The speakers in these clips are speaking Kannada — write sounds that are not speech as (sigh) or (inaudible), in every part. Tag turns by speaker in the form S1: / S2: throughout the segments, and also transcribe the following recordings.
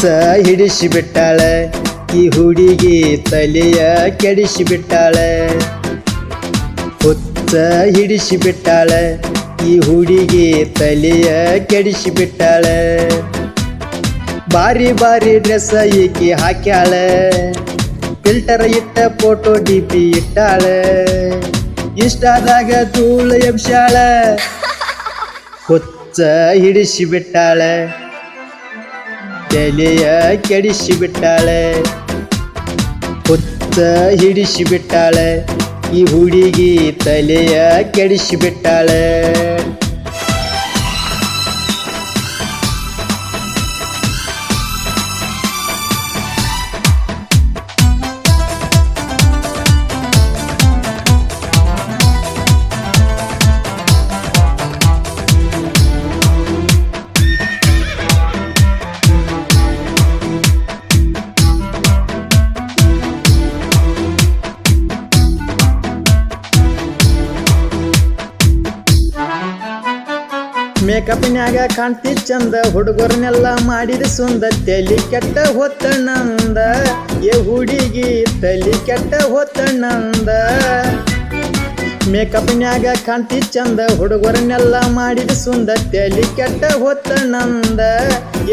S1: ಹುಚ್ಚ ಹಿಡಿಸಿ ಬಿಟ್ಟಾಳೆ ಈ ಹುಡುಗಿ ತಲೆಯ ಕೆಡಿಸಿ ಬಿಟ್ಟಾಳೆ ಹುಚ್ಚ ಹಿಡಿಸಿ ಬಿಟ್ಟಾಳೆ ಈ ಹುಡುಗಿ ತಲೆಯ ಕೆಡಿಸಿ ಬಿಟ್ಟಾಳೆ ಬಾರಿ ಬಾರಿ ಡ್ರೆಸ್ ಈಕಿ ಹಾಕ್ಯಾಳೆ. ಫಿಲ್ಟರ್ ಇಟ್ಟ ಫೋಟೋ ಡಿ ಪಿ ಇಟ್ಟಾಳೆ. ಇಷ್ಟಾದಾಗ ಧೂಳು ಎಬ್ಸಾಳೆ (laughs) ಹುಚ್ಚ ಹಿಡಿಸಿ ಬಿಟ್ಟಾಳೆ ತಲೆಯ ಕೆಡಿಸಿ ಬಿಟ್ಟಾಳೆ ಹಿಡಿಸಿಬಿಟ್ಟಾಳೆ. ಹಿಡಿಸಿ ಬಿಟ್ಟಾಳೆ ಈ ಹುಡುಗಿ ತಲೆಯ ಕೆಡಿಸಿ ಮೇಕಪ್ನ್ಯಾಗ ಕಾಣ್ತಿ ಚಂದ ಹುಡುಗರನ್ನೆಲ್ಲ ಮಾಡಿದ ಸುಂದ, ತಲಿ ಕೆಟ್ಟ ಹೊತ್ತಣ್ಣಂದ ಏ ಹುಡುಗಿ, ತಲಿ ಕೆಟ್ಟ ಹೊತ್ತಣ್ಣಂದ ಮೇಕಪ್ನ್ಯಾಗ ಕಾಣ್ತಿ ಚಂದ ಹುಡುಗರನ್ನೆಲ್ಲ ಮಾಡಿದ ಸುಂದ, ತಲಿ ಕೆಟ್ಟ ಹೊತ್ತಣ್ಣಂದ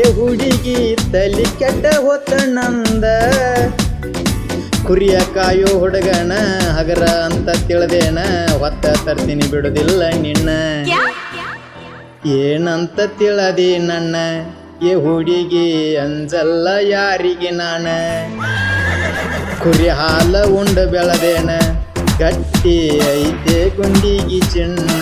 S1: ಏ ಹುಡುಗಿ, ತಲಿ ಕೆಟ್ಟ ಹೊತ್ತಣ್ಣಂದ ಕುರಿಯ ಕಾಯೋ ಹುಡುಗನ ಹಗರ ಅಂತ ತಿಳಿದೇನ, ಹೊತ್ತ ತರ್ತೀನಿ ಬಿಡುದಿಲ್ಲ ನಿನ್ನ. ಏನಂತ ತಿಳದಿ ನನ್ನ? ಏ ಹುಡುಗಿ ಅಂಜಲ್ಲ ಯಾರಿಗೆ ನಾನ? ಕುರಿ ಹಾಲ ಉಂಡು ಬೆಳದೇನ? ಗಟ್ಟಿ ಐತೆ ಗುಂಡಿಗಿ ಚಿನ್ನ?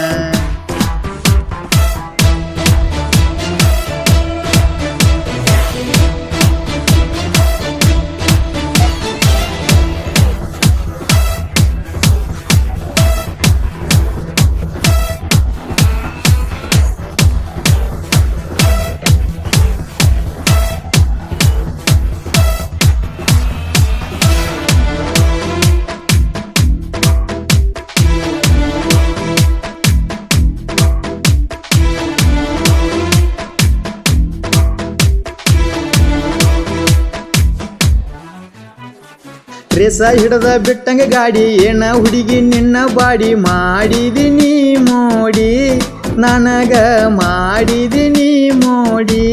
S1: ರೇಸ ಹಿಡದ ಬಿಟ್ಟಂಗ ಗಾಡಿ, ಏನ ಹುಡುಗಿ ನಿನ್ನ ಬಾಡಿ ಮಾಡಿದಿನಿ ಮೋಡಿ? ನನಗ ಮಾಡಿದಿನಿ ಮೋಡಿ?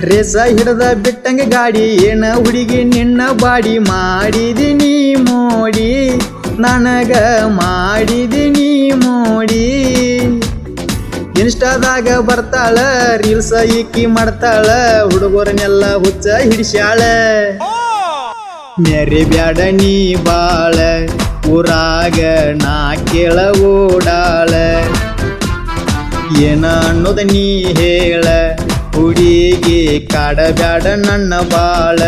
S1: ರೇಸ ಹಿಡದ ಬಿಟ್ಟಂಗ ಗಾಡಿ, ಏನ ಹುಡುಗಿ ನಿನ್ನ ಬಾಡಿ ಮಾಡಿದಿನಿ ಮೋಡಿ? ನನಗ ಮಾಡಿದಿನಿ ಮೋಡಿ? ಇನ್ಸ್ಟಾದಾಗ ಬರ್ತಾಳ, ರೀಲ್ಸ ಇಕ್ಕಿ ಮಾಡ್ತಾಳ, ಹುಡುಗರನ್ನೆಲ್ಲ ಹುಚ್ಚ ಹಿಡಿಸ್ಯಾಳ. ಮೇರಿ ಬ್ಯಾಡ ನೀ ಬಾಳ ಊರಾಗ ನಾ ಕೇಳ ಓಡಾಳ ಏನ ಅನ್ನೋದ ನೀ ಹೇಳ ಹುಡುಗಿ ಕಾಡಬ್ಯಾಡ ನನ್ನ ಬಾಳ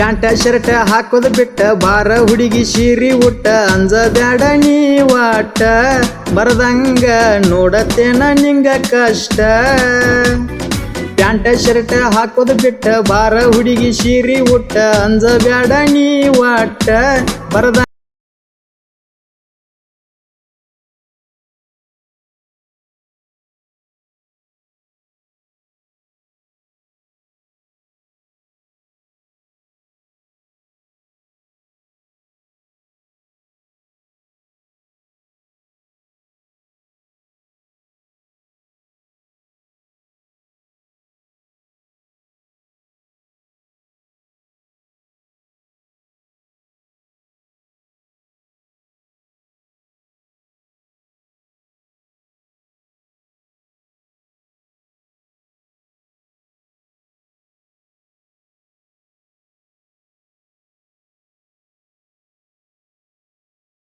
S1: ಪ್ಯಾಂಟ, ಶರ್ಟ್ ಹಾಕೋದು ಬಿಟ್ಟ ಬಾರ ಹುಡುಗಿ ಶೀರಿ ಉಟ್ಟ ಅಂಜ ಬ್ಯಾಡ ನೀ ವಾಟ, ಬರದಂಗ ನೋಡತ್ತೇನ ನಿಂಗ ಕಷ್ಟ. ಪ್ಯಾಂಟ, ಶರ್ಟ್ ಹಾಕೋದು ಬಿಟ್ಟ ಬಾರ ಹುಡುಗಿ ಶೀರಿ ಉಟ್ಟ ಅಂಜ ಬ್ಯಾಡ ನೀ ವಾಟ ಬರದ